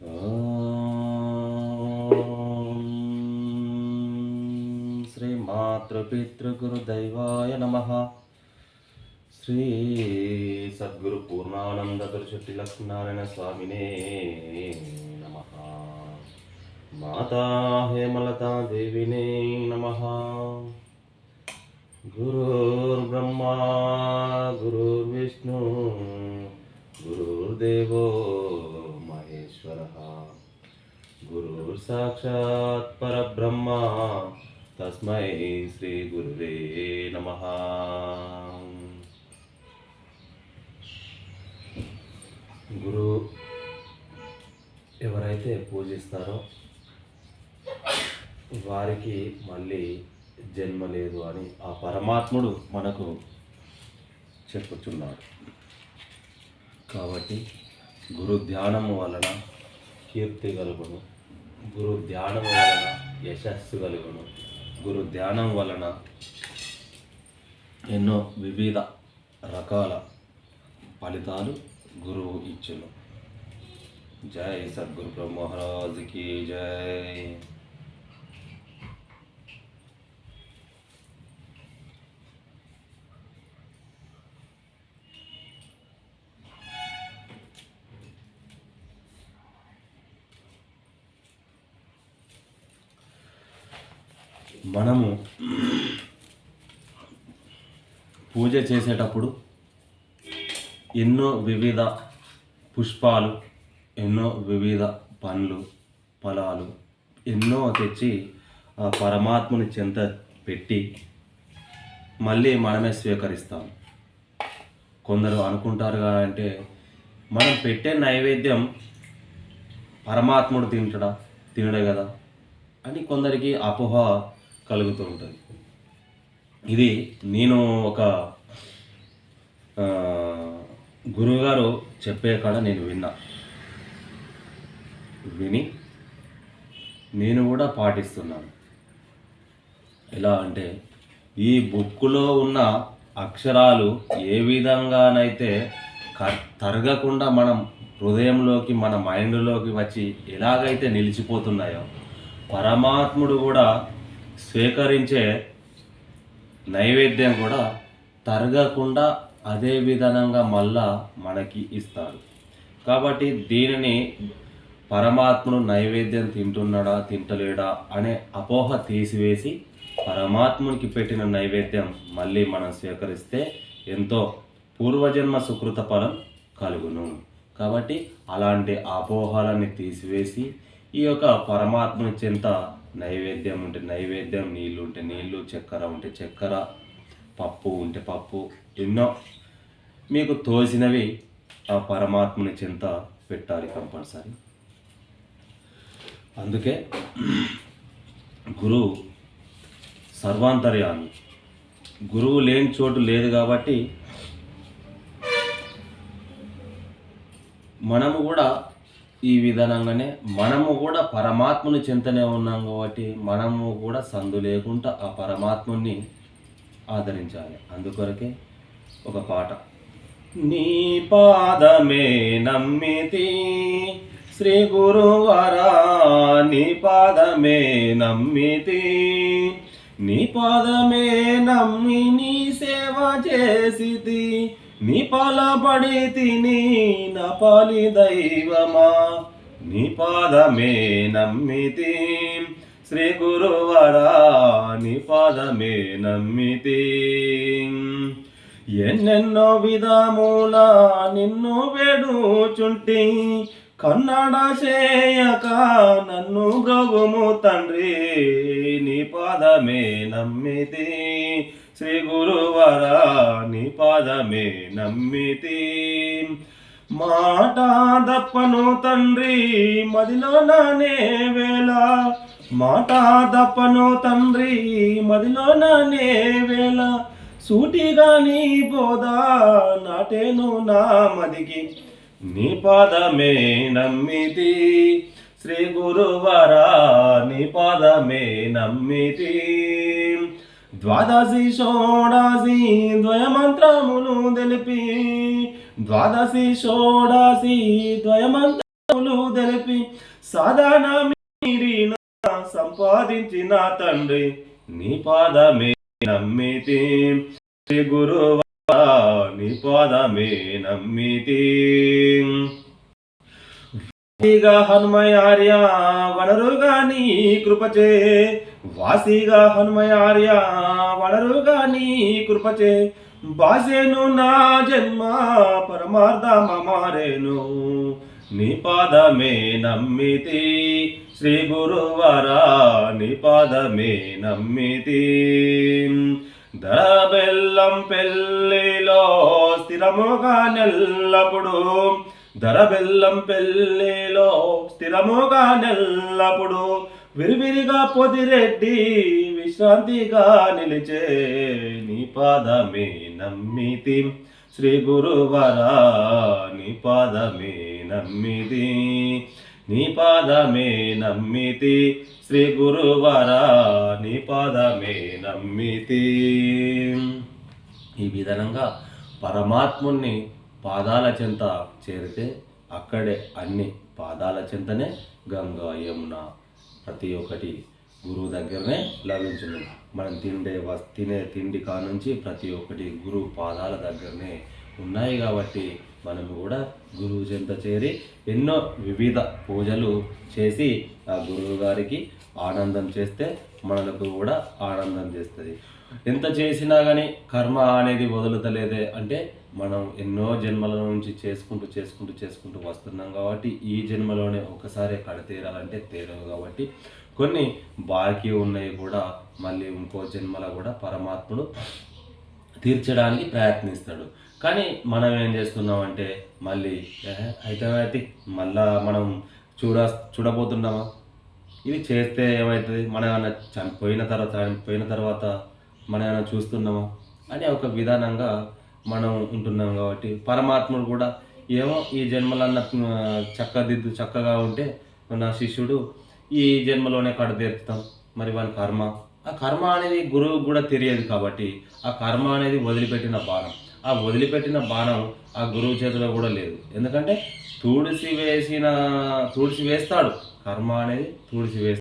శ్రీమాతృపితృగురుదైవాయ నమ. శ్రీ సద్గురు పూర్ణానంద దుర్శక్తి లక్ష్మీనారాయణ స్వామినే నమ. మాతా హేమలతా దేవినే నమ. గురుర్బ్రహ్మా గురుర్విష్ణు గురుర్దేవో మహేశ్వర గురుర్ సాక్షాత్ పరబ్రహ్మ తస్మై శ్రీ గురువే నమ గురు ఎవరైతే పూజిస్తారో వారికి మళ్ళీ జన్మ లేదు అని ఆ పరమాత్ముడు మనకు చెప్పుచున్నాడు. కాబట్టి గురు ధ్యానము వలన కీర్తి కలుగును. గురు ధ్యానం వలన యశస్సు కలుగును. గురు ధ్యానం వలన ఎన్నో వివిధ రకాల ఫలితాలు గురువు ఇచ్చును. జై సద్గురు బ్రహ్మరాజుకి జై. మనము పూజ చేసేటప్పుడు ఎన్నో వివిధ పుష్పాలు ఎన్నో వివిధ పండ్లు ఫలాలు ఎన్నో తెచ్చి ఆ పరమాత్ముని చెంత పెట్టి మళ్ళీ మనమే స్వీకరిస్తాం కొందరు అనుకుంటారు అంటే మనం పెట్టే నైవేద్యం పరమాత్ముడు తింటడా తినడు కదా అని కొందరికి అపోహ కలుగుతూ ఉంటుంది. ఇది నేను ఒక గురువుగారు చెప్పే కాడ నేను విన్నా. విని నేను కూడా పాటిస్తున్నాను. ఎలా అంటే ఈ బుక్కులో ఉన్న అక్షరాలు ఏ విధంగానైతే క- తరగకుండా మనం హృదయంలోకి మన మైండ్లోకి వచ్చి ఎలాగైతే నిలిచిపోతున్నాయో పరమాత్ముడు కూడా స్వీకరించే నైవేద్యం కూడా తరగకుండా అదే విధానంగా మళ్ళా మనకి ఇస్తాడు కాబట్టి దీనిని పరమాత్మను నైవేద్యం తింటున్నాడా తింటలేడా అనే అపోహ తీసివేసి పరమాత్మునికి పెట్టిన నైవేద్యం మళ్ళీ మనం స్వీకరిస్తే ఎంతో పూర్వజన్మ సుకృత ఫలం కలుగును. కాబట్టి అలాంటి అపోహలని తీసివేసి ఈ యొక్క పరమాత్మని చెంత నైవేద్యం ఉంటే నైవేద్యం నీళ్ళు ఉంటే నీళ్ళు చక్కెర ఉంటే చక్కెర పప్పు ఉంటే పప్పు ఎన్నో మీకు తోసినవి ఆ పరమాత్మని చింత పెట్టాలి కంపల్సరీ. అందుకే గురువు సర్వాంతర్యాన్ని గురువు లేని చోటు లేదు కాబట్టి మనము కూడా ఈ విధానంగానే మనము కూడా పరమాత్మను చింతనే ఉన్నాం కాబట్టి మనము కూడా సందు లేకుండా ఆ పరమాత్ముని ఆదరించాలి. అందుకొరకే ఒక పాట. నీ పాదమే నమ్మితి శ్రీ గురువరా నీ పాదమే నమ్మితి నీ పాదమే నమ్మి నీ సేవ చేసితి. నీ పాలబడి తిని నా పాలి దైవమా? నీ పాదమే నమ్మితి. శ్రీ గురువరా నీ పాదమే నమ్మితి. ఎన్నెన్నో విధముల నిన్ను వేడుచుంటి. కన్నడ చేయక నన్ను బ్రగుము తండ్రి. నీ పాదమే నమ్మితి. శ్రీ గురువరా నీ పాదమే నమ్మితి. మాట దప్పను తండ్రి మదిలో నానే వేళ. మాట దప్పను తండ్రి మదిలో నానే వేళ. సూటిగా నీ బోధ నాటేను నా మదికి. నీ పాదమే నమ్మితి. శ్రీ గురువరా నీ పాదమే నమ్మితి. ద్వాదశి షోడాసి ద్వయమంత్రములు తెలిపి. ద్వాదశి షోడాసి ద్వయమంత్రములు తెలిపి. సాధన మీరిన సంపాదించిన తండ్రి నీ పాదమే నమ్మితి. శ్రీ గురువా నీ పాదమే నమ్మితి. హనుమయార్య వనరుగా నీ కృపచే వాసిగా హనుమయార్య వడరుగా నీ కృపచే. బాసేను నా జన్మ పరమార్థ మమారేను నీ పాదమే నమ్మితి. శ్రీ గురువరా నీ పాదమే నమ్మితి. ధర బెల్లం పెళ్ళిలో స్థిరముగా నెల్లప్పుడు. ధర బెల్లం పెళ్ళిలో స్థిరముగా నెల్లప్పుడు. విరివిరిగా పొదిరెడ్డి విశ్రాంతిగా నిలిచే నీ పాదమే నమ్మితి. శ్రీ గురువరా నీ పాదమే నమ్మితి. నీ పాదమే నమ్మితి. శ్రీ గురువరా నీ పాదమే నమ్మితి. ఈ విధంగా పరమాత్ముణ్ణి పాదాల చెంత చేరితే అక్కడే అన్ని పాదాల చెంతనే గంగా యమున ప్రతి ఒక్కటి గురువు దగ్గరనే లభించును మనం తిండే వస్ తినే తిండి కానుంచి ప్రతి ఒక్కటి గురువు పాదాల దగ్గరనే ఉన్నాయి కాబట్టి మనం కూడా గురువు చెంత చేరి ఎన్నో వివిధ పూజలు చేసి ఆ గురువు గారికి ఆనందం చేస్తే మనలకు కూడా ఆనందం చేస్తుంది. ఎంత చేసినా కానీ కర్మ అనేది వదులుతలేదే అంటే మనం ఎన్నో జన్మల నుంచి చేసుకుంటూ చేసుకుంటూ చేసుకుంటూ వస్తున్నాం కాబట్టి ఈ జన్మలోనే ఒకసారి కడతీరాలంటే తీరవు కాబట్టి కొన్ని బాకీ ఉన్నాయి కూడా మళ్ళీ ఇంకో జన్మల కూడా పరమాత్ముడు తీర్చడానికి ప్రయత్నిస్తాడు. కానీ మనం ఏం చేస్తున్నాం అంటే మళ్ళీ అయితే అయితే మళ్ళా మనం చూడ చూడబోతున్నామా? ఇవి చేస్తే ఏమవుతుంది మనం ఏమైనా చనిపోయిన తర్వాత చనిపోయిన తర్వాత మనం ఏమైనా చూస్తున్నామా? అని ఒక విధానంగా మనం ఉంటున్నాం కాబట్టి పరమాత్ముడు కూడా ఏమో ఈ జన్మలన్న చక్కదిద్దు చక్కగా ఉంటే నా శిష్యుడు ఈ జన్మలోనే కడతీర్చుతాం. మరి వాని కర్మ? ఆ కర్మ అనేది గురువుకు కూడా తెలియదు కాబట్టి ఆ కర్మ అనేది వదిలిపెట్టిన బాణం. ఆ వదిలిపెట్టిన బాణం ఆ గురువు చేతిలో కూడా లేదు. ఎందుకంటే తుడిసి వేసిన తుడిసి వేస్తాడు. కర్మ అనేది తుడిసి వేస్తాడు